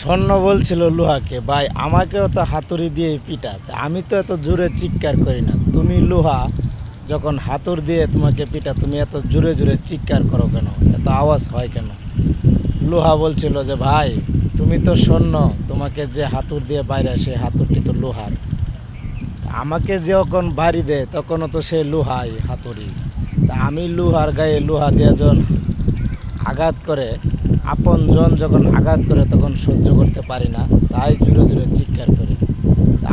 স্বর্ণ বলছিল লোহাকে, ভাই, আমাকেও তো হাতুড়ি দিয়ে পিটা আমি তো এত জোরে চিৎকার করি না। তুমি লোহা যখন হাতুর দিয়ে তোমাকে পিটা তুমি এত জোরে জোরে চিৎকার করো কেন? এত আওয়াজ হয় কেন? লোহা বলছিল যে, ভাই, তুমি তো স্বর্ণ, তোমাকে যে হাতুর দিয়ে বাইরে সে হাতুরটি তো লোহার। আমাকে যখন বাড়ি দেয়, তখনও তো সে লোহাই হাতুড়ি। তা আমি লোহার গায়ে লোহা দিয়ে যখন আঘাত করে আপন জন যখন আঘাত করে তখন সহ্য করতে পারি না, তাই জুড়ে জুড়ে চিৎকার করি।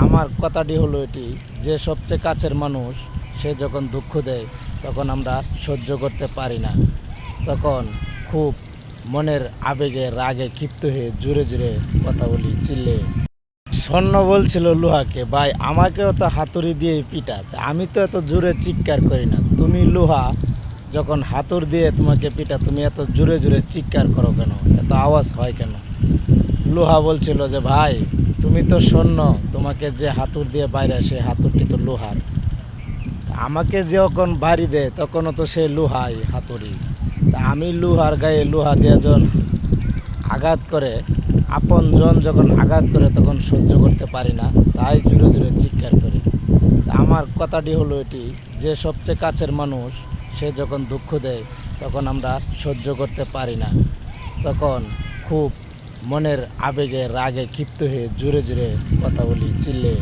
আমার কথাটি হলো এটি, যে সবচেয়ে কাছের মানুষ, সে যখন দুঃখ দেয়, তখন আমরা সহ্য করতে পারি না। তখন খুব মনের আবেগে, রাগে ক্ষিপ্ত হয়ে জুড়ে জুড়ে কথা বলি চিল্লে। স্বর্ণ বলছিল লোহাকে, ভাই, আমাকেও তো হাতুড়ি দিয়ে পিটা আমি তো এত জোরে চিৎকার করি না। তুমি লোহা যখন হাতুর দিয়ে তোমাকে পিটা, তুমি এত জোরে জোরে চিৎকার করো কেন? এত আওয়াজ হয় কেন? লোহা বলছিল যে, ভাই, তুমি তো স্বর্ণ তোমাকে যে হাতুর দিয়ে বাইরে সে হাতুরটি তো লোহার। আমাকে যখন বাড়ি দেয় তখনও তো সে লোহাই হাতুড়ি। তা আমি লোহার গায়ে লোহা দিয়ে যখন আঘাত করে, আপন জন যখন আঘাত করে, তখন সহ্য করতে পারি না, তাই জুড়ে জুড়ে চিৎকার করি। আমার কথাটি হলো এটি, যে সবচেয়ে কাছের মানুষ সে যখন দুঃখ দেয়, তখন আমরা সহ্য করতে পারি না। তখন খুব মনের আবেগে, রাগে ক্ষিপ্ত হয়ে জুড়ে জুড়ে কথা বলি চিল্লে।